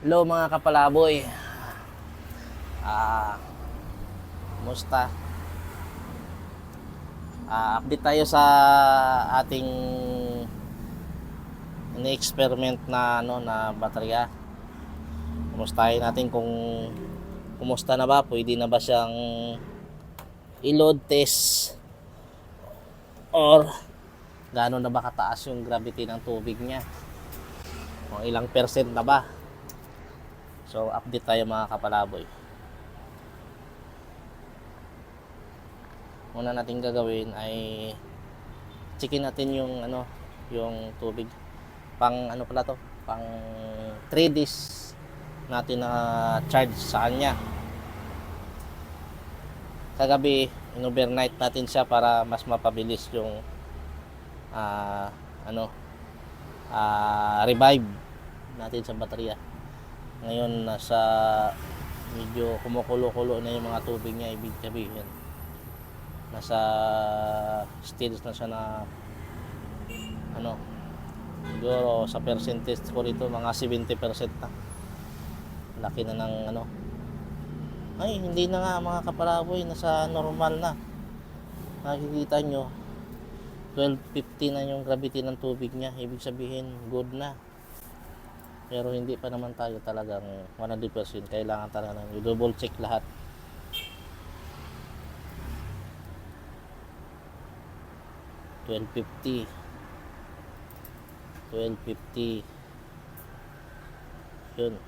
Hello mga kapalaboy. Ah, musta? Ah, update tayo sa ating ini-experiment na ano na baterya. Kumustahin natin kung kumusta na ba, pwede na ba siyang i-load test or gaano na ba kataas yung gravity ng tubig niya. O ilang percent na ba? So, update tayo mga kapalaboy. Una natin gagawin ay checkin natin yung ano, yung tubig. Pang ano pala to? Pang 3 days natin na charge sa kanya. Kagabi, in-overnight natin siya para mas mapabilis yung ah, ano ah, revive natin sa baterya. Ngayon nasa medyo kumukulo-kulo na yung mga tubig niya ibig sabihin. Nasa stage na siya na ano siguro sa percentage ko rito mga 70% na. Laki na ng ano. Ay, hindi na nga mga kapalaboy, nasa normal na. Nakikita nyo, 1250 na yung gravity ng tubig niya. Ibig sabihin, good na. Pero hindi pa naman tayo talagang 100%. Kailangan talaga na i-double check lahat. Twelve fifty. Twelve fifty. Yun.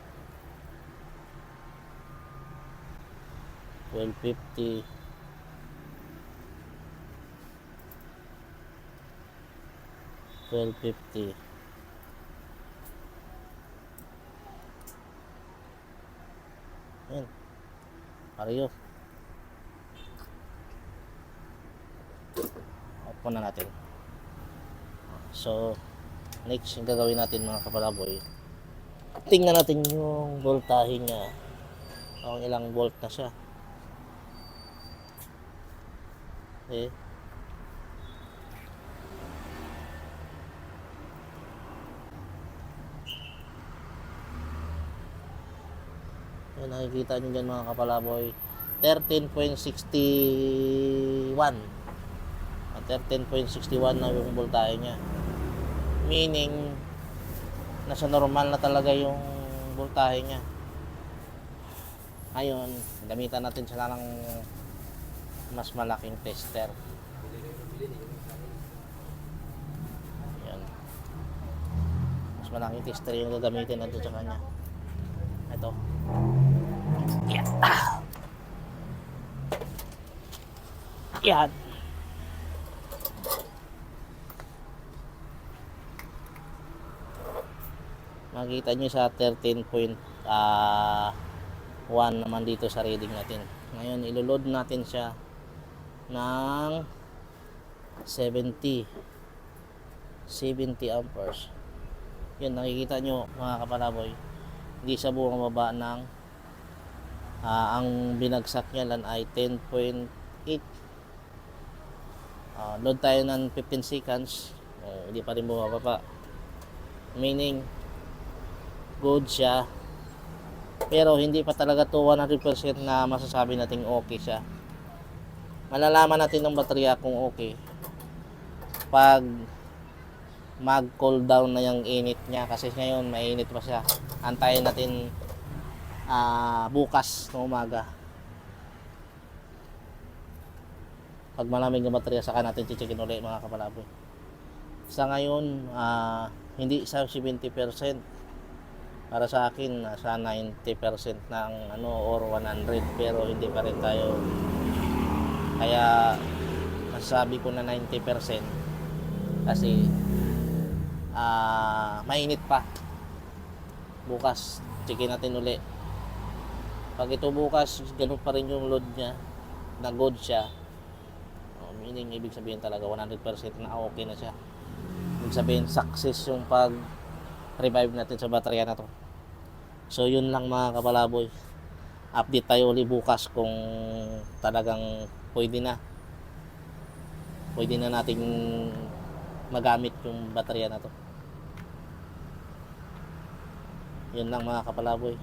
Twelve fifty. Twelve fifty. Yan. Pareho. Off muna natin. So, next yung gagawin natin mga kapalaboy. Tingnan natin yung voltahe niya. Kung ilang volt na siya. Okay. Yan, nakikita nyo dyan mga kapalaboy. 13.61. Ah, 13.61 na yung voltahe niya. Meaning, nasa normal na talaga yung voltahe niya. Ngayon, gamitan natin siya ng mas malaking tester. Yan. Mas malaking tester yung gagamitin natin sa kanya. Ito. Yan. Ah. Yan. Makita nyo sa 13.1 naman dito sa reading natin. Ngayon, iloload natin siya ng 70 70 amperes. Yun, nakikita nyo mga kapalaboy. Hindi siya bumababa ng ah, ang binagsak niya lang ay 10.8 Ah, load tayo ng 15 seconds. Oh, hindi pa rin bumababa. Meaning good siya. Pero hindi pa talaga to 100% na masasabi nating okay siya. Malalaman natin ng baterya kung okay. Pag mag cool down na yung init niya. Kasi ngayon mainit pa siya. Antayin natin ah, bukas ng umaga. Pag malamig yung baterya saka natin chichikin ulit mga kapalaboy. Sa ngayon ah, hindi sa 70% para sa akin nasa 90% ng ano or 100 pero hindi pa rin tayo. Kaya masasabi ko na 90% kasi ah mainit pa. Bukas chikin natin uli pag ito bukas ganun pa rin yung load niya. Na good siya. Oh, meaning ibig sabihin talaga 100% na okay na siya. Ibig sabihin success yung pag revive natin sa baterya na to. So yun lang mga kapalaboy update tayo ulit bukas kung talagang pwede na. Pwede na nating magamit yung baterya na to. Yun lang mga kapalaboy.